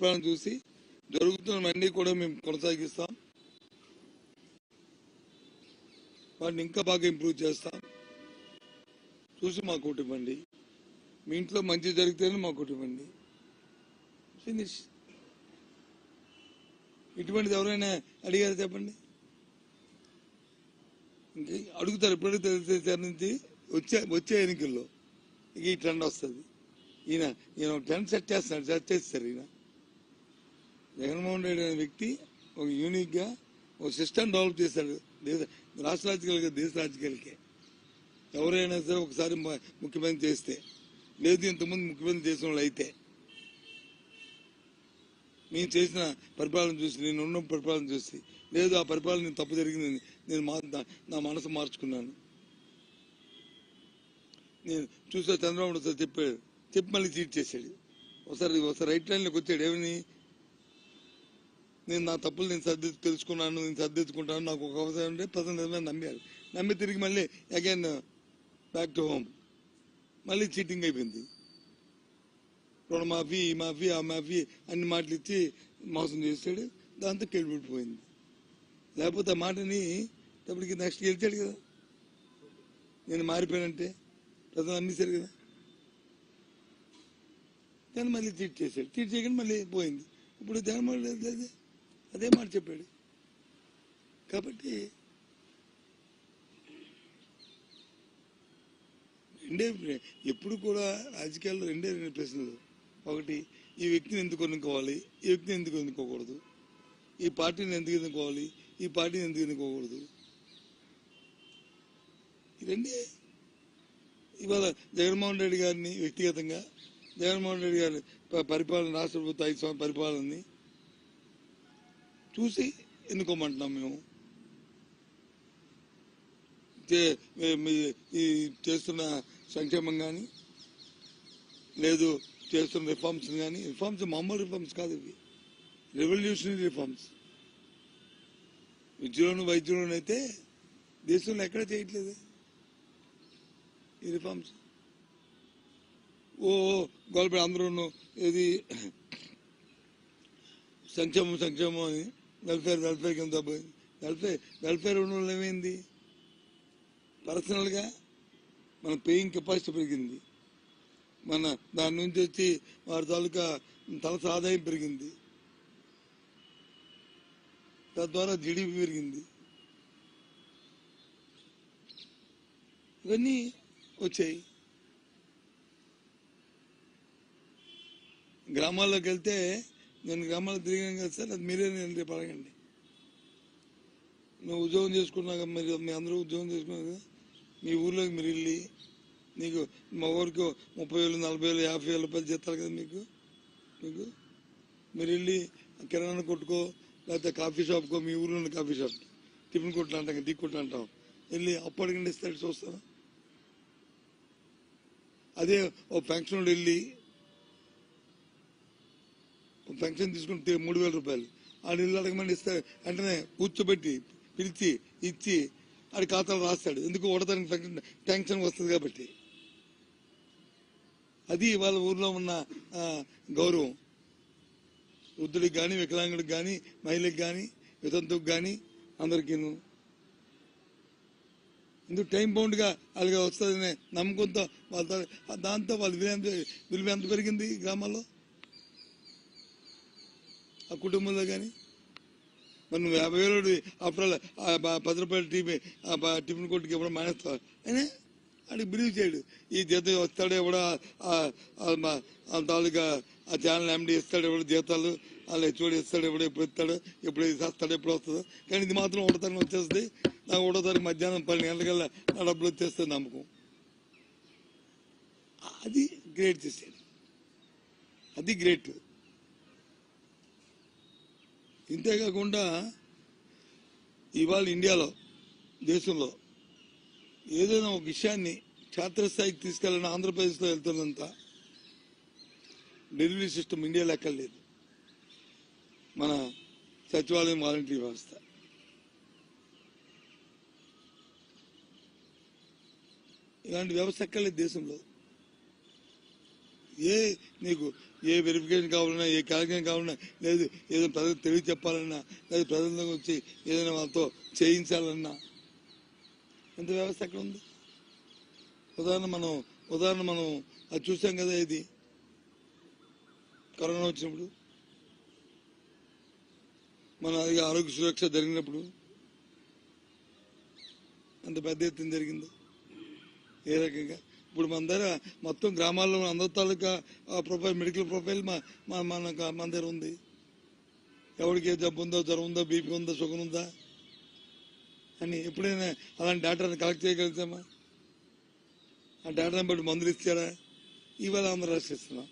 అభిప్రాయం చూసి జరుగుతున్నవన్నీ కూడా మేము కొనసాగిస్తాం. వాటిని ఇంకా బాగా ఇంప్రూవ్ చేస్తాం. చూసి మాకు ఒకటి మీ ఇంట్లో మంచి జరిగితేనే మాకు ఒకటి ఇవ్వండి. ఫినిష్ ఇటువంటిది ఎవరైనా అడిగారు చెప్పండి? ఇంకే అడుగుతారు. ఇప్పుడు తెలిసేసారి నుంచి వచ్చే వచ్చే ఎన్నికల్లో. ఈ ట్రెండ్ వస్తుంది. ఈయన ఈయన ఒక ట్రెండ్ సెట్ చేస్తున్నాడు. సెట్ చేస్తారు ఈయన. జగన్మోహన్ రెడ్డి అనే వ్యక్తి ఒక యూనిక్గా ఒక సిస్టమ్ డెవలప్ చేశాడు. దేశ రాష్ట్ర రాజకీయాలకి దేశ రాజకీయాలకే. ఎవరైనా సరే ఒకసారి ముఖ్యమంత్రి చేస్తే లేదు ఇంతకుముందు ముఖ్యమంత్రి చేసిన వాళ్ళు అయితే మేము చేసిన పరిపాలన చూసి నేను ఉన్న పరిపాలన చూసి లేదు ఆ పరిపాలన నేను తప్పు జరిగింది నేను మా నా- మనసు మార్చుకున్నాను. నేను చూసా చంద్రబాబు ఒకసారి సార్ చెప్పాడు. చెప్పి మళ్ళీ చీట్ చేశాడు. ఒకసారి ఒకసారి రైట్ లైన్లోకి వచ్చాడు. ఏమని నేను నా తప్పులు నేను సర్ది తెలుసుకున్నాను నేను సర్దిద్దుకుంటాను నాకు ఒక అవసరం ఉంటే ప్రజలు నిజమే నమ్మారు నమ్మి తిరిగి మళ్ళీ అగైన్ బ్యాక్ టు హోమ్ మళ్ళీ చీటింగ్ అయిపోయింది. రుణమాఫీ ఈ మాఫీ ఆ మాఫీ అన్ని మాటలు ఇచ్చి మోసం చేస్తాడు. దాంతో కెడిపెట్టిపోయింది లేకపోతే ఆ మాటని ఇప్పటికి నెక్స్ట్ గెలిచాడు కదా. నేను మారిపోయానంటే ప్రజలు నమ్మేశారు కదా. దాన్ని మళ్ళీ చీట్ చేశాడు. చీట్ చేయకుండా మళ్ళీ పోయింది. ఇప్పుడు జనం లేదు లేదు అదే మాట చెప్పాడు. కాబట్టి రెండే ఎప్పుడు కూడా రాజకీయాల్లో రెండే రెండు ప్రశ్నలు. ఒకటి ఈ వ్యక్తిని ఎందుకు ఎన్నుకోవాలి? ఈ వ్యక్తిని ఎందుకు ఎన్నుకోకూడదు? ఈ పార్టీని ఎందుకు ఎన్నుకోవాలి? ఈ పార్టీని ఎందుకు ఎన్నుకోకూడదు? ఈ రెండే ఇవాళ జగన్మోహన్ రెడ్డి గారిని వ్యక్తిగతంగా జగన్మోహన్ రెడ్డి గారి పరిపాలన రాష్ట్ర ప్రభుత్వ ఐదు సంవత్సరాల పరిపాలనని చూసి ఎన్నుకోమంటున్నాం మేము. చే- మీ- చేస్తున్న సంక్షేమం కానీ లేదు చేస్తున్న రిఫార్మ్స్ కానీ రిఫార్మ్స్ మామూలు రిఫార్మ్స్ కాదు ఇవి. Revolutionary reforms. విద్యలోను వైద్యంలోనూ అయితే దేశంలో ఎక్కడ చేయట్లేదు ఈ రిఫార్మ్స్. ఓ గొలపడి అందరూ ఇది సంక్షేమం సంక్షేమం అని వెల్ఫేర్ వెల్ఫేర్ కింద పోయింది వెల్ఫేర్ వెల్ఫేర్ ఉన్న వల్ల ఏమైంది? పర్సనల్గా మన పేయింగ్ కెపాసిటీ పెరిగింది. మన దాని నుంచి వచ్చి వారి తాలూకా తలస ఆదాయం పెరిగింది. తద్వారా జీడిపి పెరిగింది. ఇవన్నీ వచ్చాయి. గ్రామాల్లోకి వెళ్తే నేను గ్రామాలు తిరిగాను కదా సార్ అది మీరే నేను రేపు అడగండి. నువ్వు ఉద్యోగం చేసుకున్నాక మీరు మీ అందరూ ఉద్యోగం చేసుకున్నారు మీ ఊర్లోకి మీరు వెళ్ళి నీకు మా ఊరికి ముప్పై వేలు నలభై వేలు యాభై వేల రూపాయలు చేస్తారు కదా మీకు? మీకు? మీరు వెళ్ళి కిరాణా కొట్టుకో లేకపోతే కాఫీ షాప్కో మీ ఊర్లో ఉన్న కాఫీ షాప్ టిఫిన్ కొట్లు అంటాం కదా, టీ కొట్లు అంటాం. వెళ్ళి అప్పటికి ఇస్తాడు చూస్తాను. అదే ఓ ఫంక్షన్ వెళ్ళి పెన్షన్ తీసుకుంటే మూడు వేల రూపాయలు. ఆడు ఇల్లు అడగమని ఇస్తే వెంటనే కూర్చోబెట్టి పిలిచి ఇచ్చి ఆడి ఖాతాలో రాస్తాడు. ఎందుకు ఓడతానికి పెన్షన్ పెన్షన్ వస్తుంది కాబట్టి. అది వాళ్ళ ఊర్లో ఉన్న గౌరవం. వృద్ధుడికి కానీ వికలాంగుడికి కానీ మహిళకి కానీ వితంతుకు కానీ అందరికీను. ఎందుకు టైం బౌండ్గా అలాగే వస్తుందనే నమ్మకంతో వాళ్ళ దాంతో వాళ్ళ విలువ ఎంత పెరిగింది ఈ గ్రామాల్లో? ఆ కుటుంబంలో కానీ? మరి నువ్వు యాభై వేలు అప్పుడు పది రూపాయల టీమే ఆ టిఫిన్ కొట్టుకి ఇవ్వడం మానేస్తావు? అయినా ఆడికి బిలీవ్ చేయడు. ఈ జీతం వస్తాడు ఎవడో మా- తాలూకా ఆ ఛానల్ ఎండి ఇస్తాడు ఎవడో జీతాలు వాళ్ళు హెచ్ఓడి ఇస్తాడు ఎవడో ఎప్పుడు ఇస్తాడు ఎప్పుడు ఇస్తాడు ఎప్పుడు వస్తుందో. కానీ ఇది మాత్రం ఒకటో వచ్చేస్తుంది. నాకు ఒకటో మధ్యాహ్నం పన్నెండు గంటలకల్లా నా డబ్బులు వచ్చేస్తుంది నమ్మకం. అది గ్రేట్ చేసాడు అది గ్రేట్. ఇంతేకాకుండా ఇవాళ ఇండియాలో దేశంలో ఏదైనా ఒక విషయాన్ని క్షేత్రస్థాయికి తీసుకెళ్ళిన ఆంధ్రప్రదేశ్లో వెళ్తున్నంత డెలివరీ సిస్టమ్ ఇండియాలో ఎక్కర్లేదు మన సచివాలయం వాలంటరీ వ్యవస్థ. ఇలాంటి వ్యవస్థ ఎక్కర్లేదు దేశంలో. ఏ నీకు ఏ వెరిఫికేషన్ కావాలన్నా ఏ కార్యక్రమం కావాలన్నా లేదు ఏదైనా ప్రజలకు తెలియ చెప్పాలన్నా లేదు ప్రజల వచ్చి ఏదైనా వాళ్ళతో చేయించాలన్నా. ఎంత వ్యవస్థ ఎక్కడ ఉంది? ఉదాహరణ మనం ఉదాహరణ మనం అది చూసాం కదా ఇది. కరోనా వచ్చినప్పుడు. మన అది ఆరోగ్య సురక్ష జరిగినప్పుడు. అంత పెద్ద ఎత్తున జరిగింది. ఏ రకంగా? ఇప్పుడు మన దగ్గర మొత్తం గ్రామాల్లో అందరి తాలూకా ప్రొఫైల్ మెడికల్ ప్రొఫైల్ మా మన మన దగ్గర ఉంది. ఎవరికి ఏ జబ్బు ఉందో జ్వరం ఉందో బీపీ ఉందో షుగర్ ఉందా? అని ఎప్పుడైనా అలాంటి డేటాను కలెక్ట్ చేయగలుగుతామా? ఆ డేటాను బట్టి మందులు ఇచ్చారా? ఇవాళ అందరూ రాసిస్తున్నాం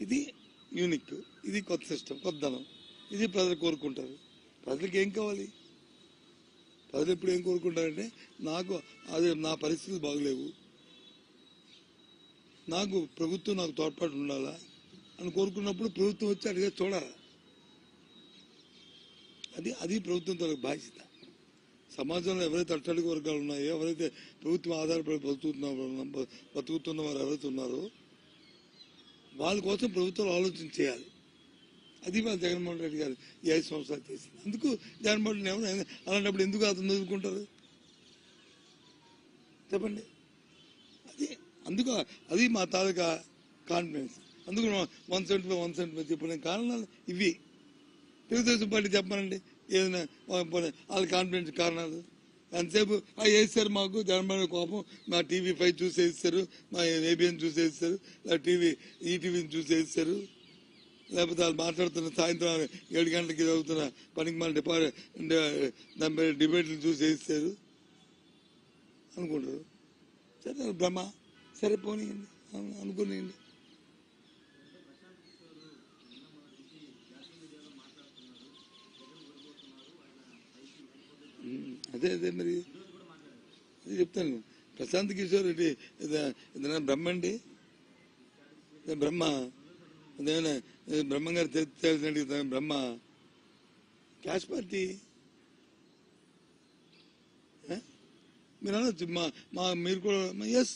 ఇది యూనిక్ ఇది కొత్త సిస్టమ్ కొత్త ధనం. ఇది ప్రజలు కోరుకుంటారు. ప్రజలకు ఏం కావాలి? ప్రజలు ఎప్పుడు ఏం కోరుకుంటారంటే నాకు అదే నా పరిస్థితులు బాగలేవు. నాకు ప్రభుత్వం నాకు తోడ్పాటు ఉండాలా అని కోరుకున్నప్పుడు ప్రభుత్వం వచ్చి అడిగే చూడాలి అది అది ప్రభుత్వం తనకు బాధ్యత. సమాజంలో ఎవరైతే అట్టడుగు వర్గాలు ఉన్నాయో ఎవరైతే ప్రభుత్వం ఆధారపడి బతుకుతున్న బతుకుతున్న వారు ఎవరైతే ఉన్నారో వాళ్ళ కోసం ప్రభుత్వం ఆలోచన చేయాలి. అది మన జగన్మోహన్ రెడ్డి గారు ఈ ఐదు సంవత్సరాలు చేసింది. అందుకు జగన్మోహన్ రెడ్డి ఎవరు అలాంటప్పుడు ఎందుకు అతను చదువుకుంటారు చెప్పండి. అది అందుకు అది మా తాలూకా కాన్ఫిడెన్స్. అందుకు one seventy five one seventy five చెప్పిన కారణాలు ఇవి. తెలుగుదేశం పార్టీ చెప్పనండి ఏదైనా వాళ్ళ కాన్ఫిడెన్స్ కారణాలు. ఎంతసేపు అవి వేస్తారు మాకు జగన్మోహన్ కోపం మా టీవీ ఫైవ్ చూసేస్తారు మా ఏబిఎన్ చూసేస్తారు టీవీ ఈటీవీని చూసేస్తారు లేకపోతే వాళ్ళు మాట్లాడుతున్న సాయంత్రం ఏడు గంటలకి చదువుతున్న పనికి మన డిపార్ట్ దాని మీద డిబేట్లు చూసి వేస్తారు అనుకుంటారు. సరే బ్రహ్మ భ్రమ. సరే పోనీయండి. అనుకునేయండి. అదే అదే మరి. అదే చెప్తాను. ప్రశాంత్ కిషోర్ రెడ్డి ఇద- ఇదైనా బ్రహ్మ అండి? బ్రహ్మ అదేమైనా ఇది తెలిసినట్టు బ్రహ్మ? క్యాష్ పార్టీ మీరు అనొచ్చు మా మా మీరు కూడా ఎస్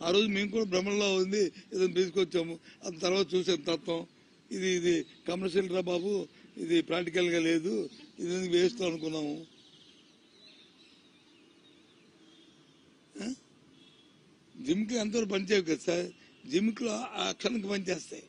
ఆ రోజు మేము కూడా భ్రమణలో ఉంది ఏదో తీసుకొచ్చాము. అది తర్వాత చూసాం తత్వం. ఇది ఇది కమర్షియల్ రా బాబు ఇది ప్రాక్టికల్గా లేదు ఇది వేస్తాం అనుకున్నాము? జిమ్కి ఎంతవరకు పనిచేయవు కదా సార్? జిమ్కి ఆ క్షణంకి పనిచేస్తాయి.